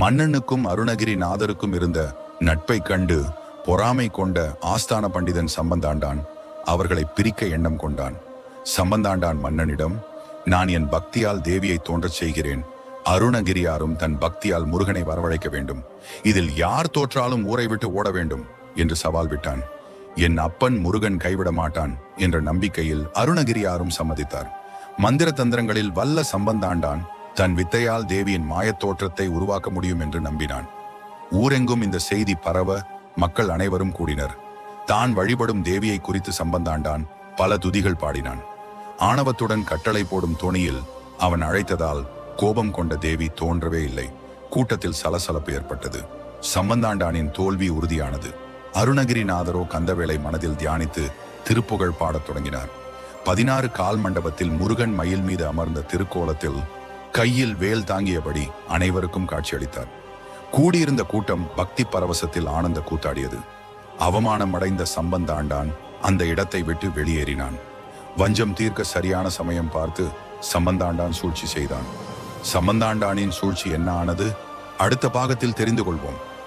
மன்னனுக்கும் அருணகிரிநாதருக்கும் இருந்த நட்பை கண்டு பொறாமை கொண்ட ஆஸ்தான பண்டிதன் சம்பந்தாண்டான் அவர்களை பிரிக்க எண்ணம் கொண்டான். சம்பந்தாண்டான் மன்னனிடம் நான் என் பக்தியால் தேவியை தோன்றச் செய்கிறேன். அருணகிரியாரும் தன் பக்தியால் முருகனை வரவழைக்க வேண்டும். இதில் யார் தோற்றாலும் ஊரை விட்டு ஓட வேண்டும் என்று சவால் விட்டான். என் அப்பன் முருகன் கைவிட மாட்டான் என்ற நம்பிக்கையில் அருணகிரியாரும் சம்மதித்தார். மந்திர தந்திரங்களில் வல்ல சம்பந்தாண்டான் தன் வித்தையால் தேவியின் மாயத் தோற்றத்தை உருவாக்க முடியும் என்று நம்பினான். ஊரெங்கும் இந்த செய்தி பரவ மக்கள் அனைவரும் கூடினர். தான் வழிபடும் தேவியை குறித்து சம்பந்தாண்டான். பல துதிகள் பாடினான். ஆணவத்துடன் கட்டளை போடும் துணியில் அவன் அழைத்ததால் கோபம் கொண்ட தேவி தோன்றவே இல்லை. கூட்டத்தில் சலசலப்பு ஏற்பட்டது. சம்பந்தாண்டானின் தோல்வி உறுதியானது. அருணகிரிநாதரோ கந்தவேளை மனதில் தியானித்து திருப்புகழ் பாடத் தொடங்கினார். பதினாறு கால் மண்டபத்தில் முருகன் மயில் மீது அமர்ந்த திருக்கோலத்தில் கையில் வேல் தாங்கியபடி அனைவருக்கும் காட்சியளித்தார். கூடியிருந்த கூட்டம் பக்தி பரவசத்தில் ஆனந்த கூத்தாடியது. அவமானம் அடைந்த சம்பந்தாண்டான் அந்த இடத்தை விட்டு வெளியேறினான். வஞ்சம் தீர்க்க சரியான சமயம் பார்த்து சம்பந்தாண்டான் சூழ்ச்சி செய்தான். சம்பந்தாண்டானின் சூழ்ச்சி என்ன ஆனது? அடுத்த பாகத்தில் தெரிந்து கொள்வோம்.